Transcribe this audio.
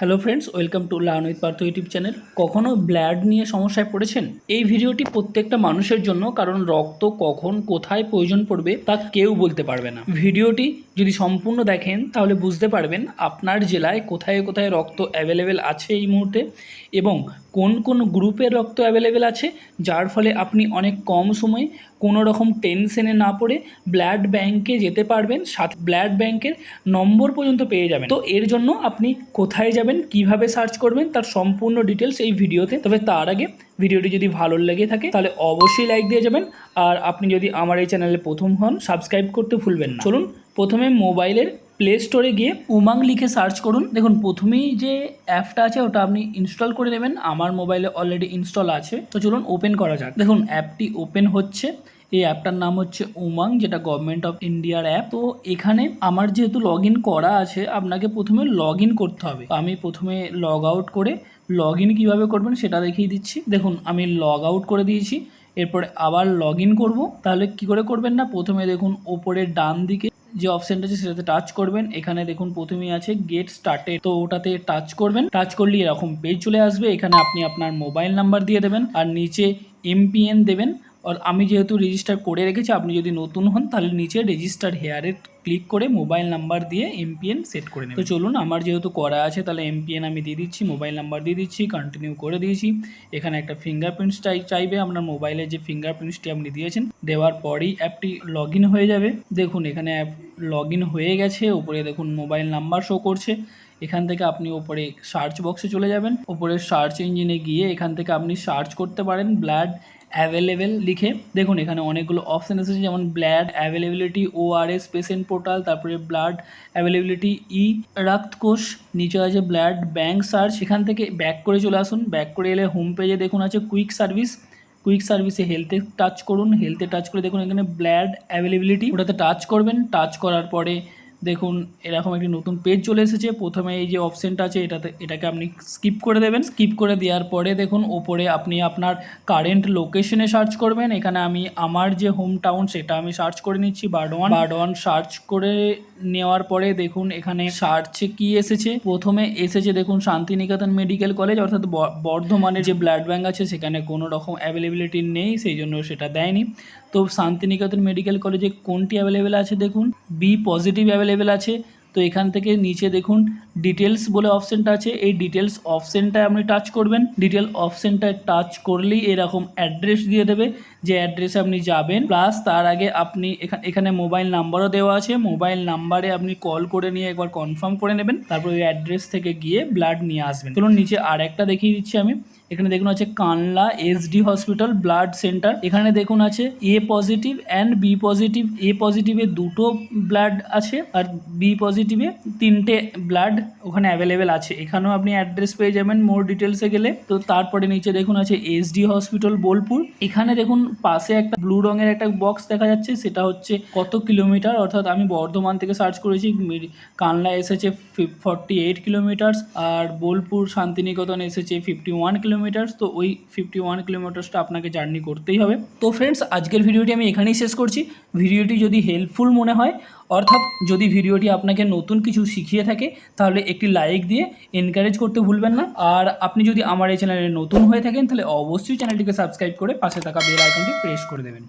Hello friends welcome to learn with Partha YouTube channel কখনো blood নিয়ে সমস্যায় পড়েছেন? এই ভিডিওটি প্রত্যেকটা মানুষের জন্য, কারণ রক্ত কখন, কোথায় প্রয়োজন পড়বে তা কেউ বলতে পারবে না। ভিডিওটি যদি সম্পূর্ণ দেখেন, তাহলে বুঝতে পারবেন আপনার জেলায় কোথায় কোথায় রক্ত অ্যাভেলেবেল আছে এই মুহূর্তে এবং কোন কোন গ্রুপের রক্ত অ্যাভেলেবেল আছে, যার ফলে আপনি অনেক কম সময়ে কোনো রকম টেনশনে না পড়ে ব্লাড ব্যাংকে যেতে পারবেন, সাথে ব্লাড ব্যাংকের নম্বর পর্যন্ত পেয়ে যাবেন। তো এর জন্য আপনি কোথায় যাবেন কীভাবে সার্চ করবেন তার সম্পূর্ণ ডিটেলস এই ভিডিওতে। তবে তার আগে ভিডিওটি যদি ভালো লেগে থাকে, তাহলে অবশ্যই লাইক দিয়ে যাবেন। আর আপনি যদি আমার এই চ্যানেলে প্রথম হন সাবস্ক্রাইব করতে ভুলবেন না। চলুন, প্রথমে মোবাইলের প্লে স্টোরে গিয়ে উমাং লিখে সার্চ করুন। দেখুন, প্রথমেই যে অ্যাপটা আছে, ওটা আপনি ইনস্টল করে নেবেন। আমার মোবাইলে অলরেডি ইনস্টল আছে। তো চলুন ওপেন করা যাক। দেখুন, অ্যাপটি ওপেন হচ্ছে। এই অ্যাপটার নাম হচ্ছে উমাং, যেটা গভর্নমেন্ট অফ ইন্ডিয়ার অ্যাপ তো এখানে আমার যেহেতু লগ করা আছে, আপনাকে প্রথমে লগ করতে হবে। আমি প্রথমে লগ আউট করে লগ ইন কীভাবে করবেন সেটা দেখিয়ে দিচ্ছি। দেখুন, আমি লগ আউট করে দিয়েছি, এরপরে আবার লগ ইন করব। তাহলে কি করে করবেন না? প্রথমে দেখুন, ওপরে ডান দিকে যে অপশানটা আছে, সেটাতে টাচ করবেন। এখানে দেখুন, প্রথমেই আছে গেট স্টার্টে তো ওটাতে টাচ করবেন। টাচ করলে এরকম পেজ চলে আসবে। এখানে আপনি আপনার মোবাইল নাম্বার দিয়ে দেবেন। আর নিচে এমপিএন দেবেন। আমি যেহেতু রেজিস্টার করে রেখেছি আপনি যদি নতুন হন তাহলে নিচে রেজিস্টার হেয়ারে ক্লিক করে মোবাইল নাম্বার দিয়ে এমপিএন সেট করে নেবেন তো চলুন, আমার যেহেতু করা আছে, তাহলে এমপিএন আমি দিয়ে দিচ্ছি মোবাইল নাম্বার দিয়ে দিচ্ছি কন্টিনিউ করে দিয়েছি। এখানে একটা ফিঙ্গারপ্রিন্টস চাই চাইবে, আপনার মোবাইলে যে ফিঙ্গারপ্রিন্টসটি আপনি দিয়েছেন, দেওয়ার পরেই অ্যাপটি লগ হয়ে যাবে। দেখুন, এখানে অ্যাপ লগ হয়ে গেছে, উপরে দেখুন মোবাইল নাম্বার শো করছে। এখান থেকে আপনি ওপরে সার্চ বক্সে চলে যাবেন। ওপরে সার্চ ইঞ্জিনে গিয়ে এখান থেকে আপনি সার্চ করতে পারেন ব্লাড অ্যাভেলেবেল লিখে। দেখুন, এখানে অনেকগুলো অপশান এসেছে, যেমন blood availability O R S patient portal তারপরে ব্লাড অ্যাভেলেবিলিটি ই রক্তকোষ, নিচে আছে ব্লাড ব্যাঙ্ক সার্চ সেখান থেকে ব্যাক করে চলে আসুন। ব্যাক করে এলে হোম পেজে দেখুন আছে কুইক সার্ভিস কুইক সার্ভিসে হেলথে টাচ করুন। হেলথে টাচ করে দেখুন এখানে ব্লাড অ্যাভেলেবিলিটি ওটাতে টাচ করবেন। টাচ করার পরে দেখুন, এরকম একটি নতুন পেজ চলে এসেছে। প্রথমে এই যে অপশানটা আছে, এটাতে, এটাকে আপনি স্কিপ করে দেবেন। স্কিপ করে দেওয়ার পরে দেখুন, ওপরে আপনি আপনার কারেন্ট লোকেশনে সার্চ করবেন। এখানে আমি আমার যে হোম টাউন সেটা আমি সার্চ করে নিচ্ছি বারডওয়ান বারডওয়ান সার্চ করে নেওয়ার পরে দেখুন, এখানে সার্চে কি এসেছে? প্রথমে এসেছে দেখুন, শান্তিনিকেতন মেডিকেল কলেজ, অর্থাৎ বর্ধমানের যে ব্লাড ব্যাঙ্ক আছে, সেখানে কোনো রকম অ্যাভেলেবিলিটি নেই, সেই জন্য সেটা দেয়নি। তো শান্তিনিকেতন মেডিকেল কলেজে কোনটি অ্যাভেলেবেল আছে দেখুন? বি পজিটিভ অ্যাভেলেবেল আছে। তো এখান থেকে নিচে দেখুন ডিটেলস বলে অপশানটা আছে। এই ডিটেলস অপশানটায় আপনি টাচ করবেন। ডিটেল অপশানটায় টাচ করলেই এরকম অ্যাড্রেস দিয়ে দেবে। যে অ্যাড্রেসে আপনি যাবেন প্লাস তার আগে আপনি এখানে মোবাইল নাম্বারও দেওয়া আছে। মোবাইল নাম্বারে আপনি কল করে নিয়ে একবার কনফার্ম করে নেবেন। তারপর ওই অ্যাড্রেস থেকে গিয়ে ব্লাড নিয়ে আসবেন। চলুন নিচে আর একটা দেখিয়ে দিচ্ছি আমি। এখানে দেখুন আছে কানলা এসডি হসপিটাল ব্লাড সেন্টার এখানে দেখুন আছে A positive and B positive A পজিটিভে দুটো ব্লাড আছে আর বি পজিটিভে তিনটে ব্লাড ওখানে অ্যাভেলেবেল আছে। এখানেও আপনি অ্যাড্রেস পেয়ে যাবেন। মোর ডিটেলসে গেলে। তো তারপরে নিচে দেখুন আছে এসডি হসপিটাল বোলপুর। এখানে দেখুন পাশে একটা ব্লু রঙের একটা বক্স দেখা যাচ্ছে, সেটা হচ্ছে কত কিলোমিটার অর্থাৎ আমি বর্ধমান থেকে সার্চ করেছি কানলা এসেছে ফর্টি এইট কিলোমিটার্স আর বোলপুর শান্তিনিকেতন এসেছে ফিফটি ওয়ান কিলোমিটার্স তো ওই ফিফটি ওয়ান কিলোমিটার্সটা আপনাকে জার্নি করতেই হবে। তো ফ্রেন্ডস আজকের ভিডিওটি আমি এখানেই শেষ করছি। ভিডিওটি যদি হেল্পফুল মনে হয়, অর্থাৎ যদি ভিডিওটি আপনাকে নতুন কিছু শিখিয়ে থাকে, তাহলে একটি লাইক দিয়ে এনকারেজ করতে ভুলবেন না। আর আপনি যদি আমার এই চ্যানেলে নতুন হয়ে থাকেন, তাহলে অবশ্যই চ্যানেলটিকে সাবস্ক্রাইব করে পাশে থাকা বেল আইকনটি প্রেস করে দেবেন।